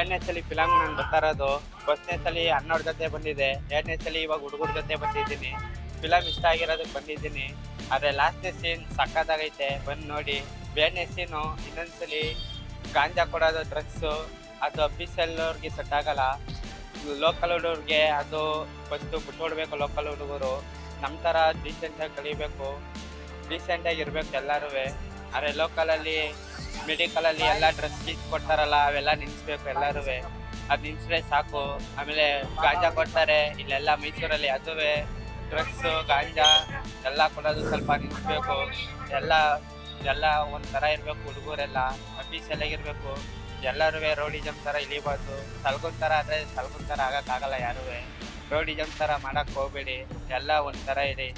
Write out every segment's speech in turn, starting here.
ಎರಡನೇ ಸಲ ಫಿಲಮ್ ನಾನು ಬರ್ತಾ ಇರೋದು. ಫಸ್ಟ್ನೇ ಸಲ ಹನ್ನೆರಡು ಜೊತೆ ಬಂದಿದೆ ಎರಡನೇ ಸಲ ಇವಾಗ ಹುಡುಗರ ಜೊತೆ ಬಂದಿದ್ದೀನಿ. ಫಿಲಮ್ ಇಷ್ಟ ಆಗಿರೋದಕ್ಕೆ ಬಂದಿದ್ದೀನಿ. ಆದರೆ ಲಾಸ್ಟ್ನೇ ಸೀನ್ ಸಕ್ಕತ್ತಾಗೈತೆ ಬಂದು ನೋಡಿ. ಎರಡನೇ ಸೀನು ಇನ್ನೊಂದ್ಸಲಿ ಗಾಂಜಾ ಕೊಡೋದು ಡ್ರಗ್ಸು ಅದು ಅಬ್ಬಿಸಲ್ಲೋರಿಗೆ ಸೆಟ್ ಆಗೋಲ್ಲ. ಲೋಕಲ್ ಹುಡುಗರಿಗೆ ಅದು ಫಸ್ಟು ಬಿಟ್ಕೊಡ್ಬೇಕು ಲೋಕಲ್ ಹುಡುಗರು. ನಮ್ಮ ಥರ ಡೀಸೆಂಟಾಗಿ ಕಲಿಬೇಕು. ಡೀಸೆಂಟಾಗಿ ಇರಬೇಕು ಎಲ್ಲರೂ ಆದರೆ ಲೋಕಲಲ್ಲಿ ಮೆಡಿಕಲಲ್ಲಿ ಎಲ್ಲ ಡ್ರೆಸ್ ಗೀಸ್ ಕೊಡ್ತಾರಲ್ಲ, ಅವೆಲ್ಲ ನಿಲ್ಸ್ಬೇಕು ಎಲ್ಲರೂ ಅದು ನಿಲ್ಸ್ರೆ ಸಾಕು. ಆಮೇಲೆ ಗಾಂಜಾ ಕೊಡ್ತಾರೆ, ಇಲ್ಲೆಲ್ಲ ಮೈಸೂರಲ್ಲಿ ಅದುವೆ ಡ್ರಗ್ಸ್ ಗಾಂಜಾ ಎಲ್ಲ ಕೊಡೋದು ಸ್ವಲ್ಪ ನಿಲ್ಸ್ಬೇಕು ಎಲ್ಲ ಎಲ್ಲ ಒಂಥರ ಇರಬೇಕು ಹುಡುಗರೆಲ್ಲ ಅಫೀಸೆಲ್ಲಾಗಿರ್ಬೇಕು ಎಲ್ಲರೂ ರೌಡಿಜಮ್ ಥರ ಇಳಿಬಾರ್ದು. ಸಲ್ಗುನ್ ಥರ ಆದರೆ ಸಲ್ಗುನ್ ಥರ ಆಗೋಕ್ಕಾಗಲ್ಲ ಯಾರೂ ರೌಡಿಜಮ್ ಥರ ಮಾಡೋಕ್ಕೆ ಹೋಗ್ಬೇಡಿ. ಎಲ್ಲ ಒಂಥರ ಇರಿ.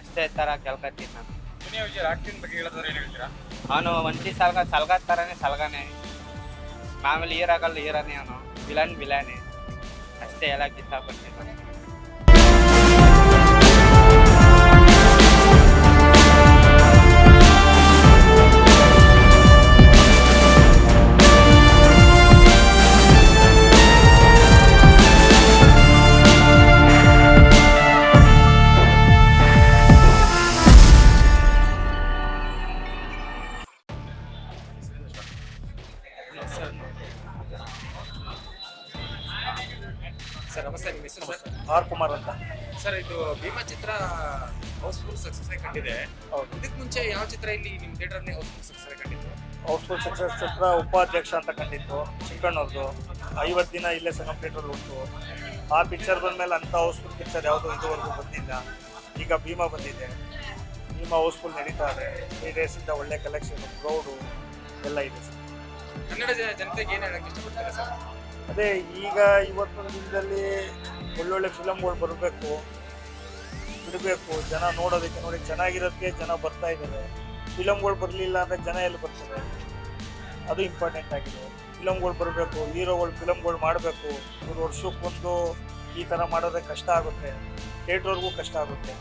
ಅಷ್ಟೇ ಥರ ಕೇಳ್ಕೊತೀನಿ ನಾನು. ಬಗ್ಗೆ ಹೇಳ್ತೀರಾ? ಅವನು ಒಂದಿ ಸಲ್ಗ ಸಲ್ಗ ಥರನೇ ಸಲ್ಗಾನೆ. ಮಾಮೂಲಿ ಹೀರಾಗಲ್ಲ ಹೀರಾನೇ ಅವನು. ವಿಲನ್, ವಿಲಾನೆ. ಅಷ್ಟೇ ಎಲ್ಲ ಇಷ್ಟಪಡ್ತೀನಿ ಸರ್ ನಮಸ್ತೆ ನಿಮ್ಮ ಹೆಸರು ಸರ್? ಆರ್ ಕುಮಾರ್ ಅಂತ. ಸರ್ ಇದು ಭೀಮಾ ಚಿತ್ರ ಹೌಸ್ಫುಲ್ ಸಕ್ಸಸ್ ಆಗಿ ಕಂಡಿದೆ. ಹೌದು. ಇದಕ್ಕೆ ಮುಂಚೆ ಯಾವ ಚಿತ್ರ ಇಲ್ಲಿ ನಿಮ್ಮ ಥಿಯೇಟರ್ನೇ ಹೌಸ್ಫುಲ್ ಸಕ್ಸಸ್ ಆಗಿ ಕಂಡಿತ್ತು? ಹೌಸ್ಫುಲ್ ಸಕ್ಸಸ್ ಚಿತ್ರ ಉಪಾಧ್ಯಕ್ಷ ಅಂತ ಕಂಡಿತ್ತು ಚಿಕ್ಕಣ್ಣವ್ರದ್ದು. ಐವತ್ತು ದಿನ ಇಲ್ಲೇ ಸಂಗಮ್ ಥಿಯೇಟ್ರಲ್ಲಿ ಉಂಟು. ಆ ಪಿಕ್ಚರ್ ಬಂದಮೇಲೆ ಅಂಥ ಹೌಸ್ಫುಲ್ ಪಿಕ್ಚರ್ ಯಾವುದೂ ಇದುವರೆಗೂ ಬಂದಿಲ್ಲ. ಈಗ ಭೀಮಾ ಬಂದಿದೆ. ಭೀಮಾ ಹೌಸ್ಫುಲ್ ನಡೀತಾ ಇದೆ. ತ್ರೀ ಡೇಸಿಂದ ಒಳ್ಳೆ ಕಲೆಕ್ಷನ್ ಕ್ರೌಡು ಎಲ್ಲ ಇದೆ ಸರ್. ಕನ್ನಡ ಜನತೆಗೆ ಏನು ಸರ್? ಅದೇ, ಈಗ ಇವತ್ತಿನ ದಿನದಲ್ಲಿ ಒಳ್ಳೊಳ್ಳೆ ಫಿಲಮ್ಗಳು ಬರಬೇಕು. ಬಿಡಬೇಕು. ಜನ ನೋಡೋದಕ್ಕೆ ನೋಡಿ ಚೆನ್ನಾಗಿರೋದಕ್ಕೆ ಜನ ಬರ್ತಾ ಇದ್ದಾರೆ. ಫಿಲಮ್ಗಳು ಬರಲಿಲ್ಲ ಅಂದರೆ ಜನ ಎಲ್ಲಿ ಬರ್ತಾರೆ? ಅದು ಇಂಪಾರ್ಟೆಂಟ್ ಆಗಿದೆ. ಫಿಲಮ್ಗಳು ಬರಬೇಕು. ಹೀರೋಗಳು ಫಿಲಮ್ಗಳು ಮಾಡಬೇಕು. ಇವ್ರು ವರ್ಷಕ್ಕೊಂದು ಈ ಥರ ಮಾಡೋದೇ ಕಷ್ಟ ಆಗುತ್ತೆ. ಥಿಯೇಟ್ರವ್ರಿಗೂ ಕಷ್ಟ ಆಗುತ್ತೆ.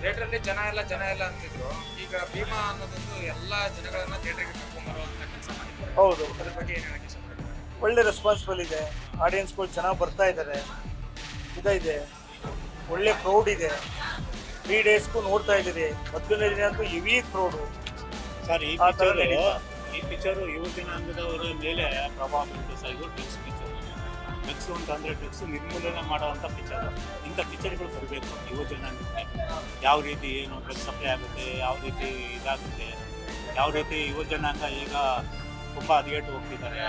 ಥಿಯೇಟ್ರಲ್ಲಿ ಜನ ಎಲ್ಲ ಜನ ಎಲ್ಲ ಅಂತಿದ್ರು. ಈಗ ಭೀಮಾ ಅನ್ನೋದೊಂದು ಎಲ್ಲ ಜನಗಳನ್ನ ಥಿಯೇಟ್ರಿಗೆ ಕರ್ಕೊಂಡ್ಬರುವಂತ ಕೆಲಸ ಮಾಡಿದ್ದಾರೆ. ಹೌದು. ಅದ್ರ ಬಗ್ಗೆ ಏನು ಹೇಳಕ್ಕೆ ಇಷ್ಟಪಡ್ತೀರಾ? ಒಳ್ಳೆ ರೆಸ್ಪಾನ್ಸಿಬಲ್ ಇದೆ. ಆಡಿಯನ್ಸ್ಗಳು ಚೆನ್ನಾಗಿ ಬರ್ತಾ ಇದ್ದಾರೆ ಇದೆ ಒಳ್ಳೆ ಕ್ರೌಡ್ ಇದೆ. ತ್ರೀ ಡೇಸ್ಗೂ ನೋಡ್ತಾ ಇದ್ದೀರಿ. ಮೊದಲನೇ ದಿನ ಅಂತೂ ಹೆವಿ ಕ್ರೌಡು ಸರ್ ಈ ಆ ಥರ ಪಿಕ್ಚರ್ ನಡೀತಾ. ಈ ಪಿಕ್ಚರು ಯುವ ಜನಾಂಗದವರ ಮೇಲೆ ಪ್ರಭಾವ ಬೀರುತ್ತೆ. ಸರ್ ಡ್ರಗ್ಸ್ ಅಂತ ಅಂದ್ರೆ ಡ್ರಗ್ಸ್ ನಿರ್ಮೂಲನೆ ಮಾಡುವಂಥ ಪಿಕ್ಚರ್ ಇಂಥ ಪಿಕ್ಚರ್ಗಳು ಬರಬೇಕು ಯುವ ಜನಾಂಗಕ್ಕೆ. ಯಾವ ರೀತಿ ಏನು ಡ್ರಗ್ಸ್ ಸಪ್ಲೈ ಆಗುತ್ತೆ, ಯಾವ ರೀತಿ ಇದಾಗುತ್ತೆ, ಯಾವ ರೀತಿ ಯುವ ಜನಾಂಗ ಈಗ ತುಂಬ ಹದಗೆಟ್ಟು ಹೋಗ್ತಿದ್ದಾರೆ.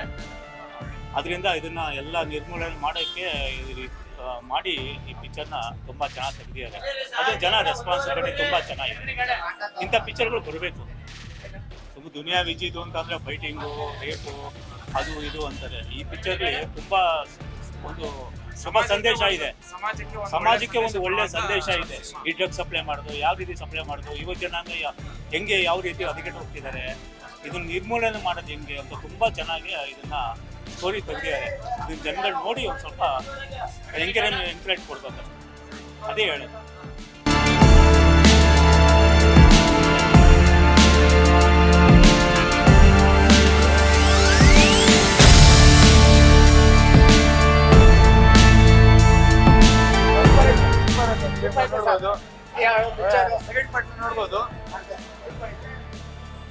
ಅದರಿಂದ ಇದನ್ನ ಎಲ್ಲ ನಿರ್ಮೂಲನೆ ಮಾಡೋಕ್ಕೆ ಮಾಡಿ ಈ ಪಿಕ್ಚರ್ನ ತುಂಬ ಚೆನ್ನಾಗಿ ತೆಗೆದಿದ್ದಾರೆ. ಅದು ಜನ ರೆಸ್ಪಾನ್ಸಿಬಿಲಿಟಿ ತುಂಬ ಚೆನ್ನಾಗಿದೆ. ಇಂಥ ಪಿಕ್ಚರ್ಗಳು ಬರಬೇಕು. ತುಂಬ ದುನಿಯಾ ವಿಜಿದು ಅಂತಂದರೆ ಫೈಟಿಂಗು ರೇಪು ಅದು ಇದು ಅಂತಾರೆ. ಈ ಪಿಕ್ಚರ್ಲಿ ತುಂಬಾ ಒಂದು ಸಮ ಸಂದೇಶ ಇದೆ. ಸಮಾಜಕ್ಕೆ ಒಂದು ಸಮಾಜಕ್ಕೆ ಒಂದು ಒಳ್ಳೆ ಸಂದೇಶ ಇದೆ. ಈ ಡ್ರಗ್ ಸಪ್ಲೈ ಮಾಡೋದು ಯಾವ ರೀತಿ ಸಪ್ಲೈ ಮಾಡೋದು ಯುವ ಜನಾಂಗ ಹೆಂಗೆ ಯಾವ ರೀತಿ ಹದಗೆಟ್ಟು ಹೋಗ್ತಿದ್ದಾರೆ ಇದನ್ನ ನಿರ್ಮೂಲನೆ ಮಾಡೋದು ಹೆಂಗೆ ಅಂತ ತುಂಬಾ ಚೆನ್ನಾಗಿ ಇದನ್ನ ಸ್ಟೋರಿ ತೆಗೆದಿದ್ದಾರೆ. ಇದನ್ನ ಜನಗಳು ನೋಡಿ ಒಂದು ಸ್ವಲ್ಪ ಎಂಕರೇಜ್ ಎಂಕರೇಜ್ ಕೊಡ್ಬೇಕು ಅದೇ ಹೇಳಿ. ನೋಡ್ಬೋದು. ಸೆಕೆಂಡ್ ಪಾರ್ಟ್ ನೋಡ್ಬೋದು.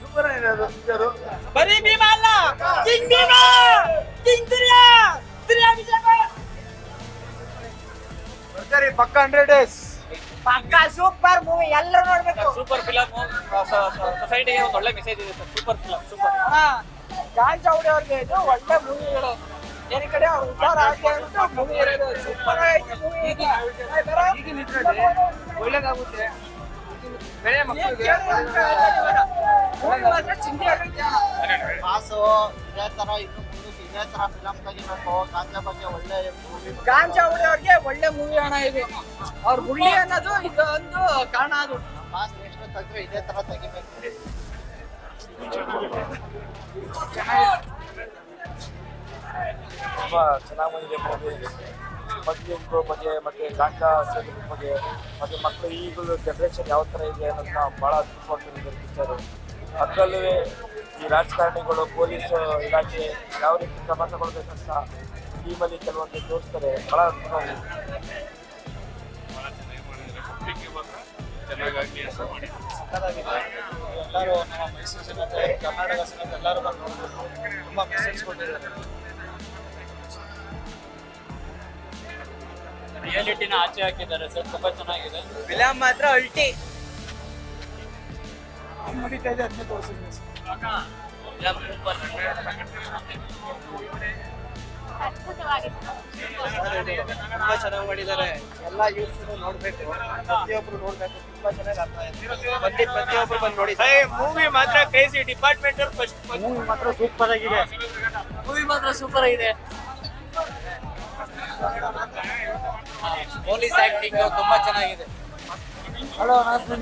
ಸೂಪರ್ ಇದೆ ಅದು picture. ಬರೀ ಭೀಮಾ ಅಲ್ಲ ಕಿಂಗ್ ಭೀಮಾ ಕಿಂಗ್ ದುನಿಯಾ ದುನಿಯಾ ವಿಜಯ ಭರ್ಜರಿ ಪಕ್ಕ ಹಂಡ್ರೆಡ್ ಡೇಸ್ ಪಕ್ಕಾ ಸೂಪರ್ ಮೂವಿ ಎಲ್ಲರೂ ನೋಡ್ಬೇಕು. ಸೂಪರ್ ಫಿಲಮ್ ಸೊಸೈಟಿಗೆ ಒಂದು ಒಳ್ಳೆ ಮೆಸೇಜ್ ಇದೆ ಸರ್ ಸೂಪರ್ ಫಿಲಮ್ ಸೂಪರ್ ಹಾ ಚೌಡಿ ಅವ್ರಿಗೆ ಇದು ಒಳ್ಳೆ ಮೂವಿಗಳು ಏನ್ ಈ ಕಡೆ ಅವ್ರು ಉದ್ದಾರ ಆಗಿ ಅಂತ ಮೂವಿ ಇರೋದು? ಸೂಪರ್ ಐತಿ ಮೂವಿ ಒಳ್ಳೇದಾಗುತ್ತೆ. ಬೆಳೆ ಮಕ್ಕಳಿಗೆ ಮೂವಿ ಮಾತ್ರ ಚಿಂತೆ ಆಗುತ್ತೆ. ಮಾಸು ಇದೇ ತರ ಇನ್ನು ಇದೇ ತರ ಫಿಲಮ್ ತೆಗಿಬೇಕು ಗಾಂಜಾ ಬಗ್ಗೆ ಒಳ್ಳೆ ಮೂವಿ. ಗಾಂಜಾ ಹೊಡೆಯೋರ್ಗೆ ಒಳ್ಳೆ ಮೂವಿ ಹಣ ಇದು. ಅವ್ರ ಗುಳ್ಳಿ ಅನ್ನೋದು ಇದೊಂದು ಕಾರಣ ಅದು. ಮಾಸ್ ನೆಕ್ಸ್ಟ್ ತೆಗೆದ್ರೆ ಇದೇ ತರ ತೆಗಿಬೇಕು. ತುಂಬ ಚೆನ್ನಾಗಿ ಬಂದಿದೆ ಮೂವಿ. ಮದ್ಯದ ಬಗ್ಗೆ ಮತ್ತೆ ಗಾಂಜಾ ಸೇರಿದ ಬಗ್ಗೆ ಮತ್ತು ಮಕ್ಕಳು ಈಗಲೂ ಜನ್ರೇಷನ್ ಯಾವ ಥರ ಇದೆ ಅನ್ನೋದನ್ನ ಭಾಳ ಅದ್ಭುತವಾಗಿ ಪಿಕ್ಚರು ಅದರಲ್ಲೂ ಈ ರಾಜಕಾರಣಿಗಳು ಪೊಲೀಸ್ ಇಲಾಖೆ ಯಾವ ರೀತಿ ಕ್ರಮ ತಗೊಳ್ಬೇಕಂತ ಟೀಮಲ್ಲಿ ಕೆಲವೊಂದು ತೋರಿಸ್ತಾರೆ. ಭಾಳ ಅನುಭವ ಎಲ್ಲರೂ ನಮ್ಮ ಮೈಸೂರು ಜನತೆ ಕರ್ನಾಟಕ ಜನತೆ ಎಲ್ಲರೂ ಬಂದು ತುಂಬ ತುಂಬಾ ಮೆಸೇಜ್ ಕೊಟ್ಟಿದ್ದಾರೆ. ರಿಯಾಲಿಟಿನ ಆಚೆ ಹಾಕಿದ್ದಾರೆ ಸರ್ ತುಂಬಾ ಚೆನ್ನಾಗಿದೆ. ಫಿಲಮ್ ಮಾತ್ರ ಅಲ್ಟಿ. ನಡೀತಾ ಇದೆ ತೋರಿಸಿದ್ವಿ ತುಂಬಾ ಚೆನ್ನಾಗಿ ಮಾಡಿದ್ದಾರೆ. ಎಲ್ಲ ಯೂಸ್ ನೋಡ್ಬೇಕು. ಪ್ರತಿಯೊಬ್ರು ನೋಡ್ಬೇಕು. ತುಂಬಾ ಚೆನ್ನಾಗಿ ಅರ್ಥ ಆಯ್ತು ಬಂದಿ ಪ್ರತಿಯೊಬ್ರು ಬಂದು ನೋಡಿ ಮೂವಿ ಮಾತ್ರ ಕ್ರೇಜಿ ಡಿಪಾರ್ಟ್ಮೆಂಟ್ ಫಸ್ಟ್ ಮೂವಿ ಮಾತ್ರ ಸೂಪರ್ ಆಗಿದೆ. ಮೂವಿ ಮಾತ್ರ ಸೂಪರ್ ಆಗಿದೆ. ಪೊಲೀಸ್ ಆಕ್ಟಿಂಗ್ ತುಂಬಾ ಚೆನ್ನಾಗಿದೆ. ಹಲೋ ನಾನು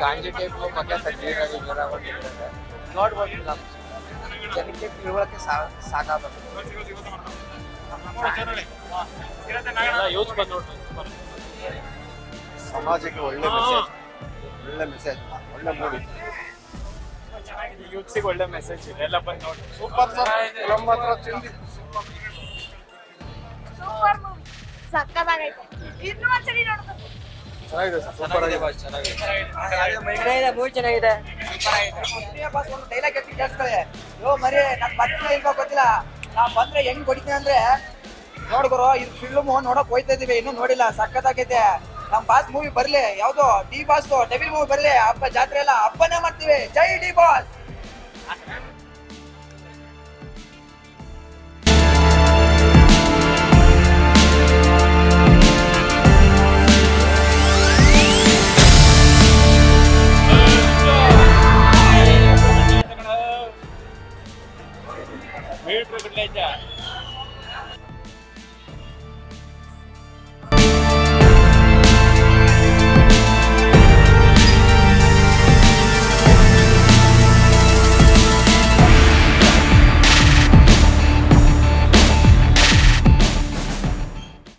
ಗಾಂಜಿ ಟೈಪ್ ಮತ್ತೆ ತಗ್ಗಿರೋದು ನೋಡ್ಬೋದು ನಮ್ಮ ಜನಕ್ಕೆ ತಿಳುವಳಿಕೆ ಸಾಕಾಗುತ್ತೆ ಯೂಸ್ ಬಂದು ನೋಡ್ಬೇಕು ಸಮಾಜಕ್ಕೆ ಒಳ್ಳೆ ಮೆಸೇಜ್ ಒಳ್ಳೆ ಮೆಸೇಜ್ ಒಳ್ಳೆ ಮೂವಿ ಯೂತ್ಸಿಗೆ ಒಳ್ಳೆ ಮೆಸೇಜ್ ಇದೆ. ಎಲ್ಲ ಬಂದು ನೋಡಿ. ಸೂಪರ್ ಸೂಪರ್ ಮೂವಿ ಸಕ್ಕತ್ತಾಗೈತೆ. ಇನ್ನೂ ಒಂದ್ಸರಿ ನೋಡ್ಬೇಕು. ಚೆನ್ನಾಗಿದೆ ಸರ್ ಸೂಪರ್ ಆಗಿದೆ. ಮೂವಿ ಚೆನ್ನಾಗಿದೆ. ಡೈಲಾಗ್ ಎತ್ತಿ ಕೇಳಿಸ್ಕೊಳ್ಳಿ. ಯೋ ಮರಿ ನನ್ ಬರ್ತೀನಿ ಇಲ್ವಾ ಗೊತ್ತಿಲ್ಲ. ನಾ ಬಂದ್ರೆ ಹೆಂಗ್ ಹೊಡಿತೀನಿ ಅಂದ್ರೆ ನೋಡ್ಗುರು ಇದು ಫಿಲ್ಮ್ ನೋಡಕ್ ಹೋಯ್ತಾ ಇದೀವಿ ಇನ್ನೂ ನೋಡಿಲ್ಲ. ಸಖತ್ತಾಗೈತೆ ನಮ್ ಬಾಸ್ ಮೂವಿ ಬರ್ಲಿ, ಯಾವ್ದೋ ಡಿ ಬಾಸ್ ಡೆವಿಲ್ ಮೂವಿ ಬರ್ಲಿ, ಹಬ್ಬ ಜಾತ್ರೆ ಎಲ್ಲ ಹಬ್ಬನೇ ಮಾಡ್ತೀವಿ. ಜೈ ಡಿ ಬಾಸ್